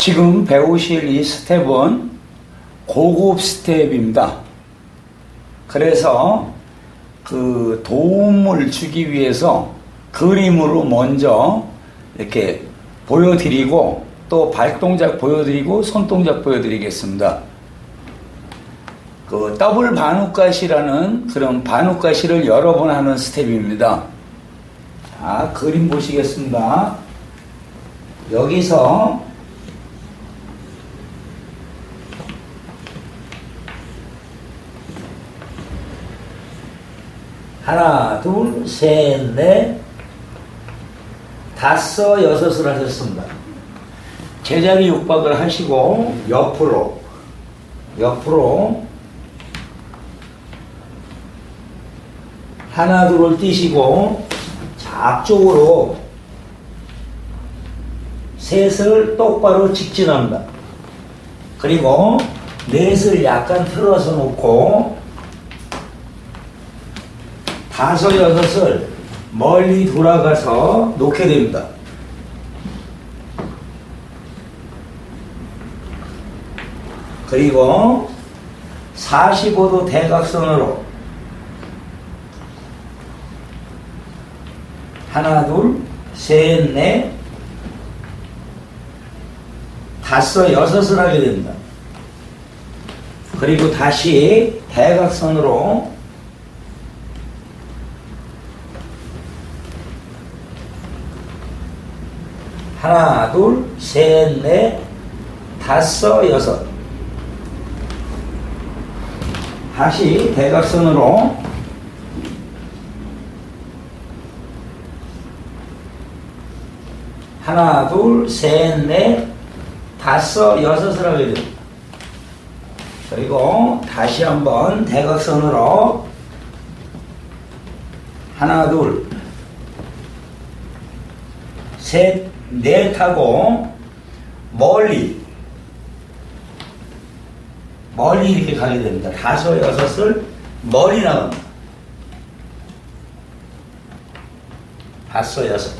지금 배우실 이 스텝은 고급 스텝입니다. 그래서 그 도움을 주기 위해서 그림으로 먼저 이렇게 보여드리고 또 발동작 보여드리고 손동작 보여드리겠습니다. 그 더블 반우가시라는 그런 반우가시를 여러 번 하는 스텝입니다. 자, 그림 보시겠습니다. 여기서 하나, 둘, 셋, 넷, 다섯, 여섯을 하셨습니다. 제자리 육박을 하시고 옆으로 옆으로 하나 둘을 띄시고 앞쪽으로 셋을 똑바로 직진합니다. 그리고 넷을 약간 틀어서 놓고 다섯 여섯을 멀리 돌아가서 놓게 됩니다. 그리고 45도 대각선으로 하나, 둘, 셋, 넷, 다섯, 여섯을 하게 됩니다. 그리고 다시 대각선으로 하나, 둘, 셋, 넷, 다섯, 여섯. 다시 대각선으로 하나, 둘, 셋, 넷, 다섯, 여섯을 하게 됩니다. 그리고 다시 한번 대각선으로 하나, 둘, 셋, 넷 하고 멀리 멀리 이렇게 가게 됩니다. 다섯, 여섯을 멀리 나갑니다. 다섯, 여섯.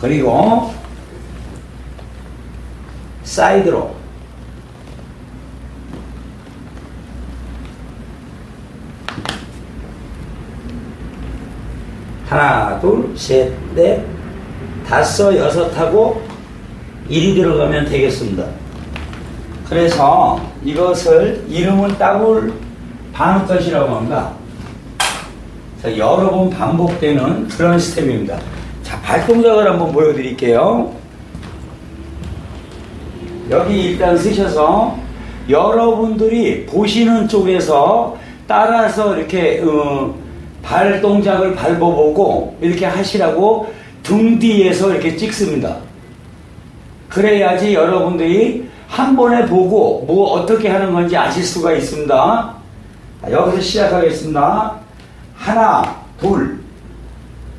그리고 사이드로 하나, 둘, 셋, 넷, 다섯, 여섯 하고 1이 들어가면 되겠습니다. 그래서 이것을 이름은 따블 반우컷이라고 합니다. 자, 여러 번 반복되는 그런 스텝입니다. 자, 발동작을 한번 보여드릴게요. 여기 일단 쓰셔서 여러분들이 보시는 쪽에서 따라서 이렇게 어, 발 동작을 밟아보고 이렇게 하시라고 등 뒤에서 이렇게 찍습니다. 그래야지 여러분들이 한 번에 보고 뭐 어떻게 하는 건지 아실 수가 있습니다. 자, 여기서 시작하겠습니다. 하나, 둘,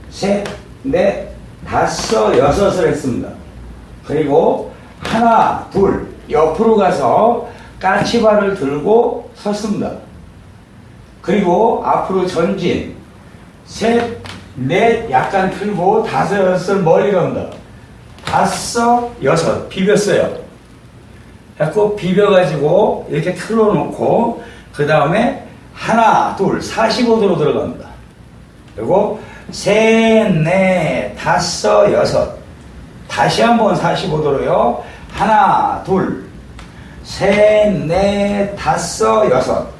셋, 넷, 다섯, 여섯을 했습니다. 그리고 하나, 둘, 옆으로 가서 까치발을 들고 섰습니다. 그리고 앞으로 전진, 셋, 넷, 약간 틀고 다섯, 여섯을 멀리 갑니다. 다섯, 여섯, 비볐어요. 해고 비벼가지고 이렇게 틀어놓고, 그 다음에 하나, 둘, 45도로 들어갑니다. 그리고 셋, 넷, 다섯, 여섯. 다시 한번 45도로요. 하나, 둘, 셋, 넷, 다섯, 여섯.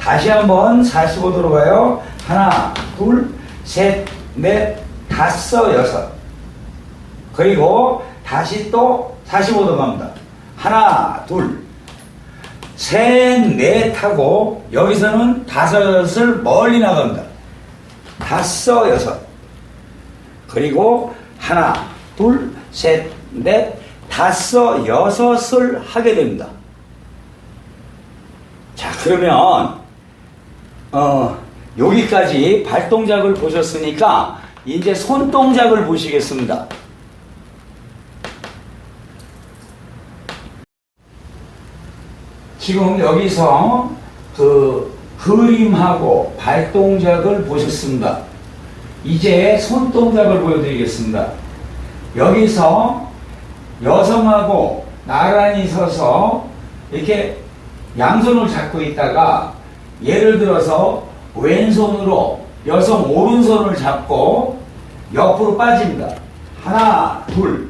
다시 한번 45도로 가요. 하나, 둘, 셋, 넷, 다섯, 여섯. 그리고 다시 또 45도 갑니다. 하나, 둘, 셋, 넷 하고 여기서는 다섯, 여섯을 멀리 나갑니다. 다섯, 여섯. 그리고 하나, 둘, 셋, 넷, 다섯, 여섯을 하게 됩니다. 자, 그러면, 어, 여기까지 발동작을 보셨으니까, 이제 손동작을 보시겠습니다. 지금 여기서 그 그림하고 발동작을 보셨습니다. 이제 손동작을 보여드리겠습니다. 여기서 여성하고 나란히 서서 이렇게 양손을 잡고 있다가 예를 들어서 왼손으로 여성 오른손을 잡고 옆으로 빠집니다. 하나, 둘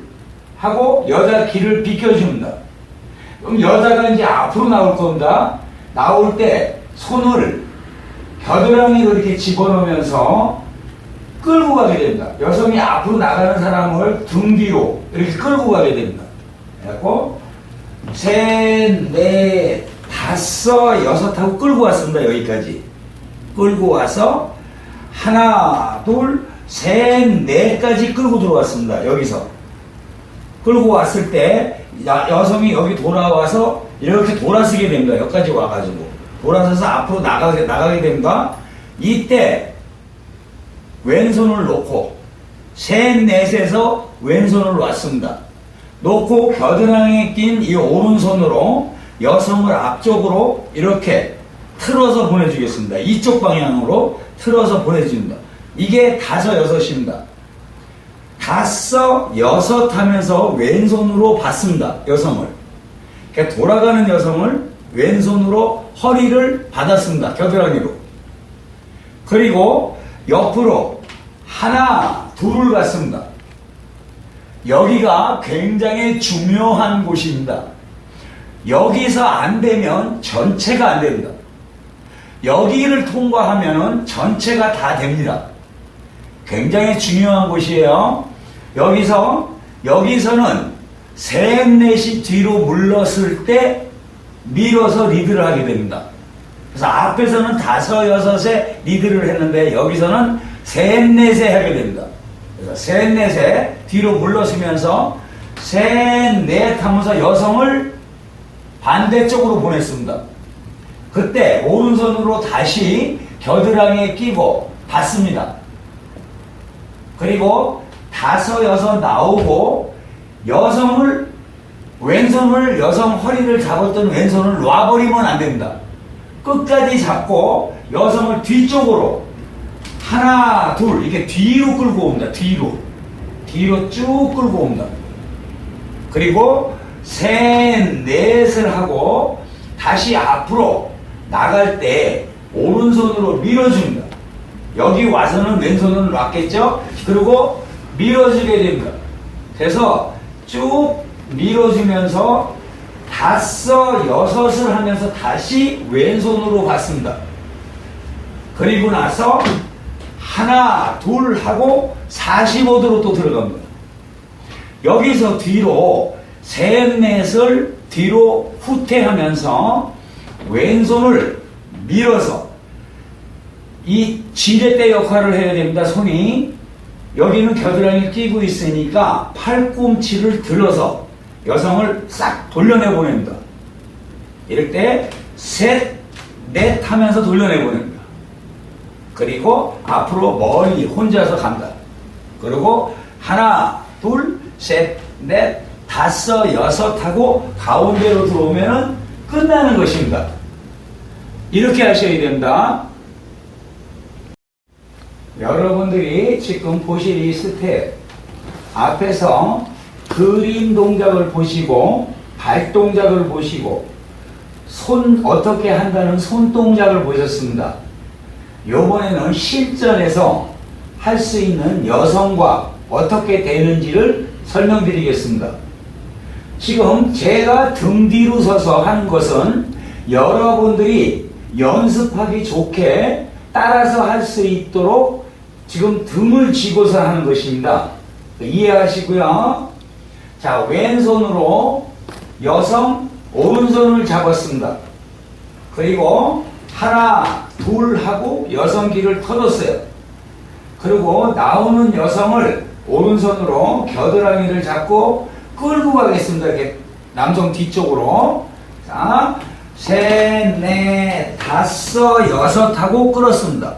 하고 여자 길을 비켜줍니다. 그럼 여자가 이제 앞으로 나올 겁니다. 나올 때 손을 겨드랑이로 이렇게 집어넣으면서 끌고 가게 됩니다. 여성이 앞으로 나가는 사람을 등 뒤로 이렇게 끌고 가게 됩니다. 그래갖고 셋, 넷, 다섯, 여섯 하고 끌고 왔습니다. 여기까지. 끌고 와서 하나, 둘, 셋, 넷까지 끌고 들어왔습니다. 여기서. 끌고 왔을 때 야- 여성이 여기 돌아와서 이렇게 돌아서게 됩니다. 여기까지 와가지고 돌아서서 앞으로 나가게 나가게 됩니다. 이때 왼손을 놓고 셋 넷에서 왼손을 놨습니다. 놓고 겨드랑이에 낀 이 오른손으로 여성을 앞쪽으로 이렇게 틀어서 보내주겠습니다. 이쪽 방향으로 틀어서 보내줍니다. 이게 다섯 여섯입니다. 다섯, 여섯 하면서 왼손으로 받습니다. 여성을. 그러니까 돌아가는 여성을 왼손으로 허리를 받았습니다. 겨드랑이로. 그리고 옆으로 하나, 둘을 갔습니다. 여기가 굉장히 중요한 곳입니다. 여기서 안 되면 전체가 안 됩니다. 여기를 통과하면은 전체가 다 됩니다. 굉장히 중요한 곳이에요. 여기서 여기서는 셋 넷이 뒤로 물렀을 때 밀어서 리드를 하게 됩니다. 그래서 앞에서는 다섯 여섯에 리드를 했는데 여기서는 셋 넷에 하게 됩니다. 그래서 셋 넷에 뒤로 물러서면서 셋 넷 하면서 여성을 반대쪽으로 보냈습니다. 그때 오른손으로 다시 겨드랑이에 끼고 받습니다. 그리고 다섯 여섯 나오고 여성을 왼손을 여성 허리를 잡았던 왼손을 놔버리면 안 됩니다. 끝까지 잡고 여성을 뒤쪽으로 하나 둘 이렇게 뒤로 끌고 옵니다. 뒤로 뒤로 쭉 끌고 옵니다. 그리고 셋 넷을 하고 다시 앞으로 나갈 때 오른손으로 밀어줍니다. 여기 와서는 왼손을 놨겠죠? 그리고 밀어주게 됩니다. 그래서 쭉 밀어주면서 다섯, 여섯을 하면서 다시 왼손으로 받습니다. 그리고 나서 하나, 둘 하고 45도로 또 들어갑니다. 여기서 뒤로 셋, 넷을 뒤로 후퇴하면서 왼손을 밀어서 이 지렛대 역할을 해야 됩니다. 손이 여기는 겨드랑이 끼고 있으니까 팔꿈치를 들어서 여성을 싹 돌려내 보냅니다. 이럴 때 셋, 넷 하면서 돌려내 보냅니다. 그리고 앞으로 멀리 혼자서 간다. 그리고 하나, 둘, 셋, 넷, 다섯, 여섯 하고 가운데로 들어오면 끝나는 것입니다. 이렇게 하셔야 됩니다. 여러분들이 지금 보실 이 스텝 앞에서 그림 동작을 보시고 발 동작을 보시고 손 어떻게 한다는 손 동작을 보셨습니다. 요번에는 실전에서 할 수 있는 여성과 어떻게 되는지를 설명드리겠습니다. 지금 제가 등 뒤로 서서 하는 것은 여러분들이 연습하기 좋게 따라서 할 수 있도록 지금 등을 쥐고서 하는 것입니다. 이해하시고요. 자, 왼손으로 여성 오른손을 잡았습니다. 그리고 하나, 둘 하고 여성 길을 터뒀어요. 그리고 나오는 여성을 오른손으로 겨드랑이를 잡고 끌고 가겠습니다. 이렇게 남성 뒤쪽으로. 자, 셋, 넷, 다섯, 여섯 하고 끌었습니다.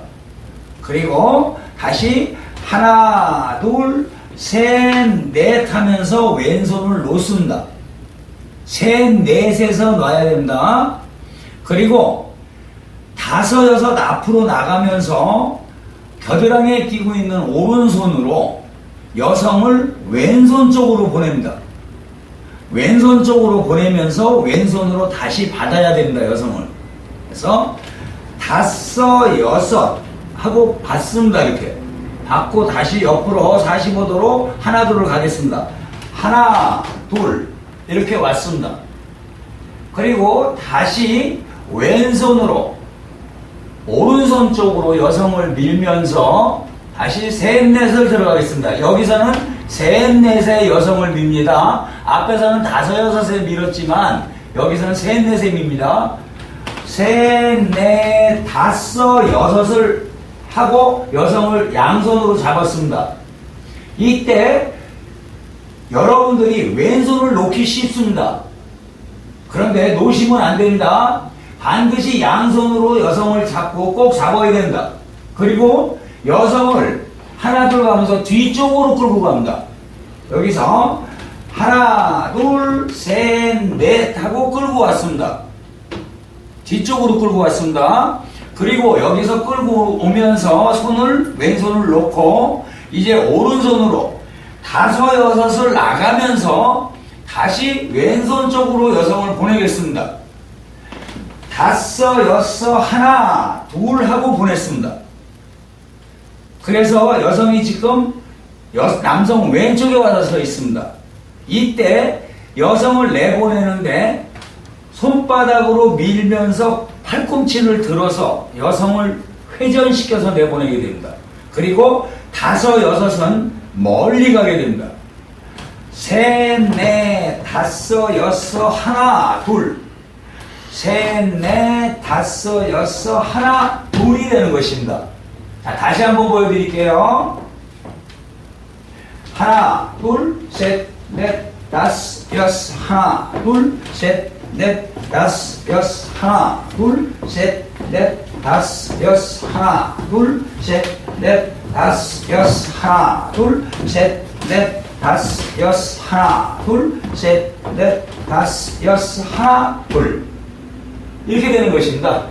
그리고 다시 하나, 둘, 셋, 넷 하면서 왼손을 놓습니다. 셋, 넷에서 놔야 됩니다. 그리고 다섯, 여섯 앞으로 나가면서 겨드랑이에 끼고 있는 오른손으로 여성을 왼손 쪽으로 보냅니다. 왼손 쪽으로 보내면서 왼손으로 다시 받아야 됩니다, 여성을. 그래서 다섯, 여섯 하고 받습니다, 이렇게. 받고 다시 옆으로 45도로 하나, 둘을 가겠습니다. 하나, 둘, 이렇게 왔습니다. 그리고 다시 왼손으로 오른손 쪽으로 여성을 밀면서 다시 셋, 넷을 들어가겠습니다. 여기서는 셋, 넷의 여성을 밉니다. 앞에서는 다섯, 여섯에 밀었지만 여기서는 셋, 넷에 밉니다. 셋, 넷, 다섯, 여섯을 하고 여성을 양손으로 잡았습니다. 이때 여러분들이 왼손을 놓기 쉽습니다. 그런데 놓으시면 안 됩니다. 반드시 양손으로 여성을 잡고 꼭 잡아야 된다. 그리고 여성을 하나 둘 가면서 뒤쪽으로 끌고 갑니다. 여기서 하나 둘셋넷 하고 끌고 왔습니다. 뒤쪽으로 끌고 왔습니다. 그리고 여기서 끌고 오면서 손을 왼손을 놓고 이제 오른손으로 다섯 여섯을 나가면서 다시 왼손 쪽으로 여성을 보내겠습니다. 다섯 여섯 하나 둘 하고 보냈습니다. 그래서 여성이 지금 여- 남성 왼쪽에 와서 서 있습니다. 이때 여성을 내보내는데 손바닥으로 밀면서 팔꿈치를 들어서 여성을 회전시켜서 내보내게 됩니다. 그리고 다섯 여섯은 멀리 가게 됩니다. 셋, 넷, 다섯, 여섯, 하나, 둘. 셋, 넷, 다섯, 여섯, 하나, 둘이 되는 것입니다. 자, 다시 한번 보여드릴게요. 하나, 둘, 셋, 넷, 다섯, 여섯, 하나, 둘, 셋, 넷, 다섯, 여섯, 하나, 둘, 셋, 넷, 다섯, 여섯, 하나, 둘, 셋, 넷, 다섯, 여섯, 하나, 둘, 셋, 넷, 다섯, 여섯, 하나, 둘, 셋, 넷, 다섯, 여섯, 하나, 둘. 이렇게 되는 것입니다.